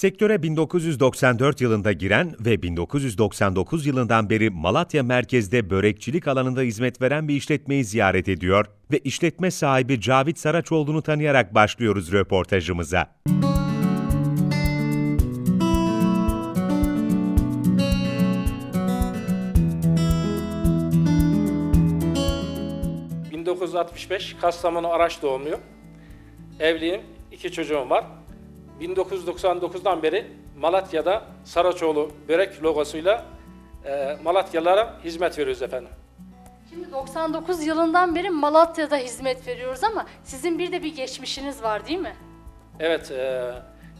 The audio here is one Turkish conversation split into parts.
Sektöre 1994 yılında giren ve 1999 yılından beri Malatya merkezde börekçilik alanında hizmet veren bir işletmeyi ziyaret ediyor ve işletme sahibi Cavit Saraçoğlu'nu tanıyarak başlıyoruz röportajımıza. Ee, 1965 Kastamonu Araç doğumluyum. Evliyim, iki çocuğum var. 1999'dan beri Malatya'da Saraçoğlu börek logosuyla e, Malatyalılara hizmet veriyoruz efendim. Şimdi 99 yılından beri Malatya'da hizmet veriyoruz ama sizin bir de bir geçmişiniz var değil mi? Evet, e,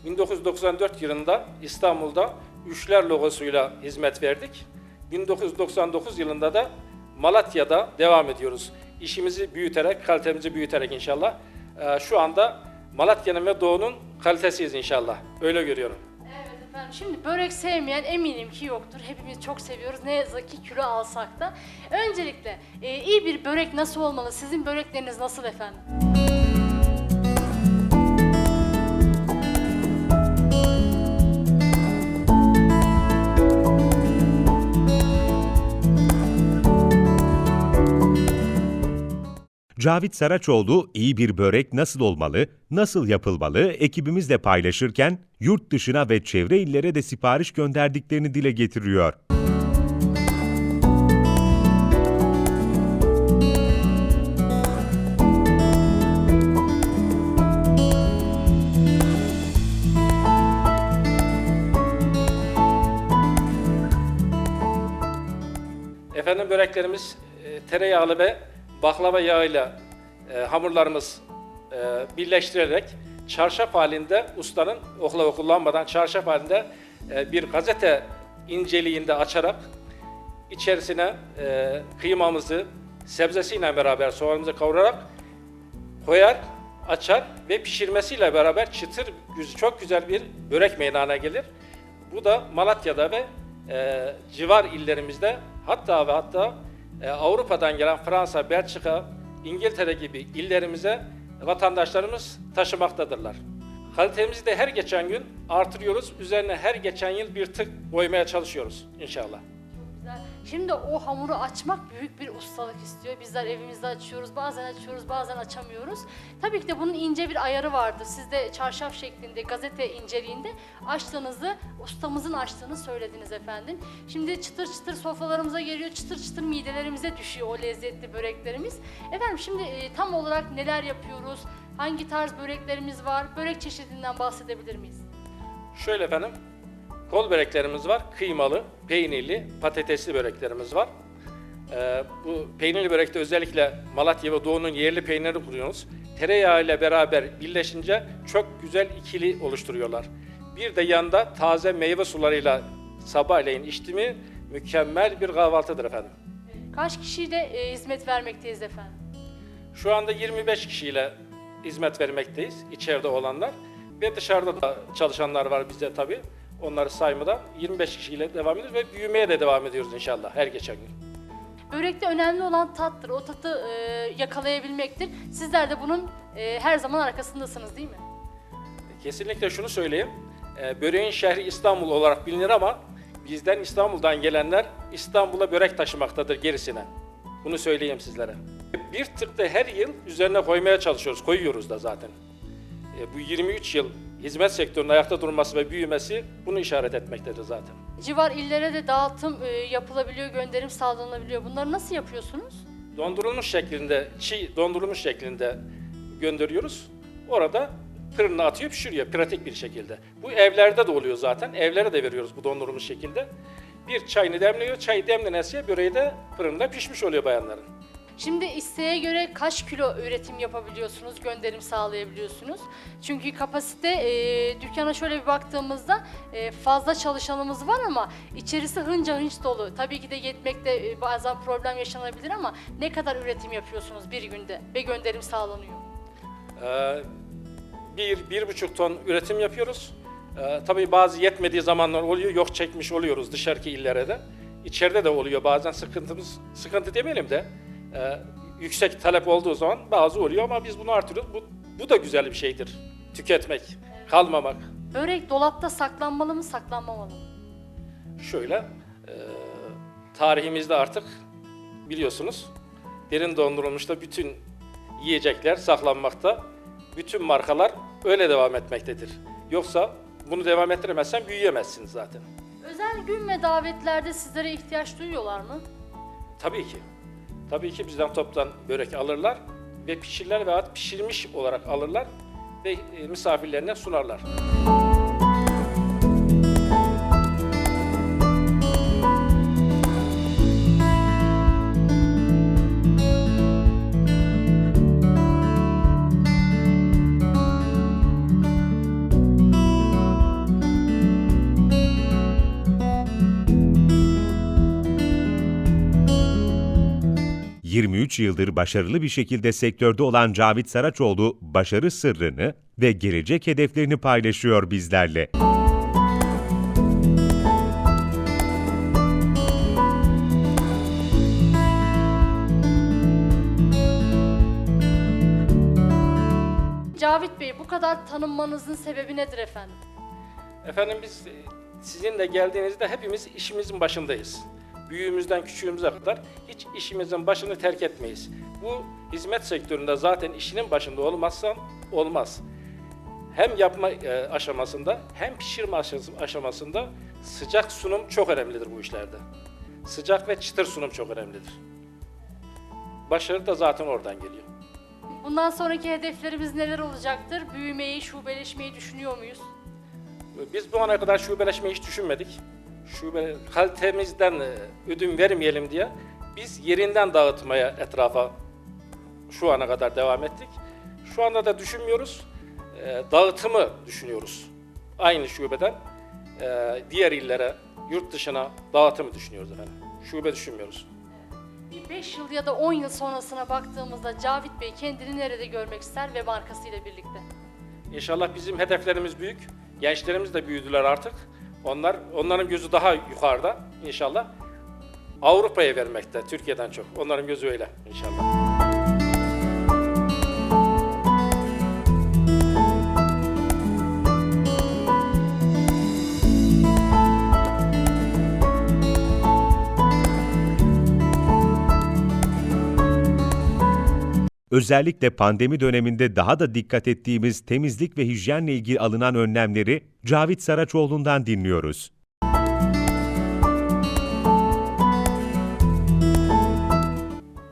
1994 yılında İstanbul'da Üçler logosuyla hizmet verdik. 1999 yılında da Malatya'da devam ediyoruz. İşimizi büyüterek, kalitemizi büyüterek inşallah. E, şu anda Malatya'nın ve Doğu'nun kalitesiyiz inşallah. Öyle görüyorum. Evet efendim. Şimdi börek sevmeyen eminim ki yoktur. Hepimiz çok seviyoruz. Ne yazık ki kilo alsak da. Öncelikle e, iyi bir börek nasıl olmalı? Sizin börekleriniz nasıl efendim? Cavit Saraçoğlu iyi bir börek nasıl olmalı, nasıl yapılmalı ekibimizle paylaşırken yurt dışına ve çevre illere de sipariş gönderdiklerini dile getiriyor. Efendim böreklerimiz e, tereyağlı ve baklava yağıyla e, hamurlarımız e, birleştirerek çarşaf halinde ustanın oklava kullanmadan çarşaf halinde e, bir gazete inceliğinde açarak içerisine e, kıymamızı sebzesiyle beraber soğanımızı kavurarak koyar, açar ve pişirmesiyle beraber çıtır, çok güzel bir börek meydana gelir. Bu da Malatya'da ve e, civar illerimizde hatta ve hatta e, Avrupa'dan gelen Fransa, Belçika, İngiltere gibi illerimize vatandaşlarımız taşımaktadırlar. Kalitemizi de her geçen gün artırıyoruz. Üzerine her geçen yıl bir tık koymaya çalışıyoruz inşallah. Şimdi o hamuru açmak büyük bir ustalık istiyor. Bizler evimizde açıyoruz, bazen açıyoruz, bazen açamıyoruz. Tabii ki de bunun ince bir ayarı vardır. Siz de çarşaf şeklinde, gazete inceliğinde açtığınızı, ustamızın açtığını söylediniz efendim. Şimdi çıtır çıtır sofralarımıza geliyor, çıtır çıtır midelerimize düşüyor o lezzetli böreklerimiz. Efendim şimdi e, tam olarak neler yapıyoruz? Hangi tarz böreklerimiz var? Börek çeşidinden bahsedebilir miyiz? Şöyle efendim, kol böreklerimiz var. Kıymalı, peynirli, patatesli böreklerimiz var. Ee, bu peynirli börekte özellikle Malatya ve Doğu'nun yerli peynirini kuruyoruz. Tereyağı ile beraber birleşince çok güzel ikili oluşturuyorlar. Bir de yanında taze meyve sularıyla sabahleyin içti mükemmel bir kahvaltıdır efendim. Kaç kişiyle e, hizmet vermekteyiz efendim? Şu anda 25 kişiyle hizmet vermekteyiz, içeride olanlar. Ve dışarıda da çalışanlar var bizde tabii. Onları saymadan 25 kişiyle devam ediyoruz ve büyümeye de devam ediyoruz inşallah her geçen gün. Börekte önemli olan tattır. O tatı e, yakalayabilmektir. Sizler de bunun e, her zaman arkasındasınız değil mi? Kesinlikle şunu söyleyeyim. e, Böreğin şehri İstanbul olarak bilinir ama bizden İstanbul'dan gelenler İstanbul'a börek taşımaktadır gerisine. Bunu söyleyeyim sizlere. Bir tık da her yıl üzerine koymaya çalışıyoruz, koyuyoruz da zaten. E, Bu 23 yıl hizmet sektörünün ayakta durması ve büyümesi bunu işaret etmektedir zaten. Civar illere de dağıtım e, yapılabiliyor, gönderim sağlanabiliyor. Bunları nasıl yapıyorsunuz? dondurulmuş şeklinde, çiğ dondurulmuş şeklinde gönderiyoruz. Orada fırına atıyor, pişiriyor pratik bir şekilde. Bu evlerde de oluyor zaten. Evlere de veriyoruz bu dondurulmuş şekilde. Bir çayını demliyor, çay demlenesiye böreği de fırında pişmiş oluyor bayanların. Şimdi isteğe göre kaç kilo üretim yapabiliyorsunuz, gönderim sağlayabiliyorsunuz? Çünkü kapasite, e, dükkana şöyle bir baktığımızda e, fazla çalışanımız var ama içerisi hınca hınç dolu. Tabii ki de yetmekte e, bazen problem yaşanabilir ama ne kadar üretim yapıyorsunuz bir günde ve gönderim sağlanıyor? Ee, bir, bir buçuk ton üretim yapıyoruz. Ee, tabii bazı yetmediği zamanlar oluyor, yok çekmiş oluyoruz dışarıki illere de. İçeride de oluyor bazen sıkıntımız, sıkıntı demeyelim de e, yüksek talep olduğu zaman bazı oluyor ama biz bunu artırıyoruz. Bu, bu da güzel bir şeydir. Tüketmek, kalmamak. Börek dolapta saklanmalı mı saklanmamalı mı? Şöyle, e, tarihimizde artık biliyorsunuz derin dondurulmuşta bütün yiyecekler saklanmakta. Bütün markalar öyle devam etmektedir. Yoksa bunu devam ettiremezsen büyüyemezsiniz zaten. Özel gün ve davetlerde sizlere ihtiyaç duyuyorlar mı? Tabii ki. Tabii ki bizden toptan börek alırlar ve pişirirler veya pişirmiş olarak alırlar ve e, misafirlerine sunarlar. – 23 yıldır başarılı bir şekilde sektörde olan Cavit Saraçoğlu başarı sırrını ve gelecek hedeflerini paylaşıyor bizlerle. Cavit Bey bu kadar tanınmanızın sebebi nedir efendim? Efendim biz e, sizinle geldiğinizde hepimiz işimizin başındayız. Büyüğümüzden küçüğümüze kadar hiç işimizin başını terk etmeyiz. Bu hizmet sektöründe zaten işinin başında olmazsan olmaz. Hem yapma e, aşamasında hem pişirme aşamasında sıcak sunum çok önemlidir bu işlerde. Sıcak ve çıtır sunum çok önemlidir. Başarı da zaten oradan geliyor. Bundan sonraki hedeflerimiz neler olacaktır? Büyümeyi, şubeleşmeyi düşünüyor muyuz? Biz bu ana kadar şubeleşmeyi hiç düşünmedik. Şube kalitemizden e, ödün vermeyelim diye biz yerinden dağıtmaya etrafa şu ana kadar devam ettik. Şu anda da düşünmüyoruz. E, Dağıtımı düşünüyoruz. Aynı şubeden e, diğer illere, yurt dışına dağıtımı düşünüyoruz efendim. Şube düşünmüyoruz. Bir 5 yıl ya da 10 yıl sonrasına baktığımızda Cavit Bey kendini nerede görmek ister ve markasıyla birlikte? İnşallah bizim hedeflerimiz büyük. Gençlerimiz de büyüdüler artık. Onlar onların gözü daha yukarıda inşallah. Avrupa'ya vermekte Türkiye'den çok. Onların gözü öyle inşallah. Özellikle pandemi döneminde daha da dikkat ettiğimiz temizlik ve hijyenle ilgili alınan önlemleri Cavit Saraçoğlu'ndan dinliyoruz.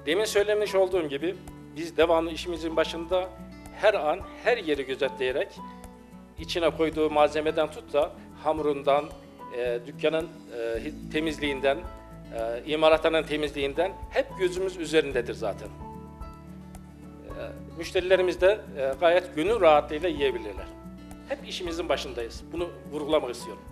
Demin söylemiş olduğum gibi biz devamlı işimizin başında her an her yeri gözetleyerek içine koyduğu malzemeden tut da hamurundan, e, dükkanın e, temizliğinden, e, imalatının temizliğinden hep gözümüz üzerindedir zaten. E, müşterilerimiz de e, gayet gönül rahatlığıyla yiyebilirler. Hep işimizin başındayız. Bunu vurgulamak istiyorum.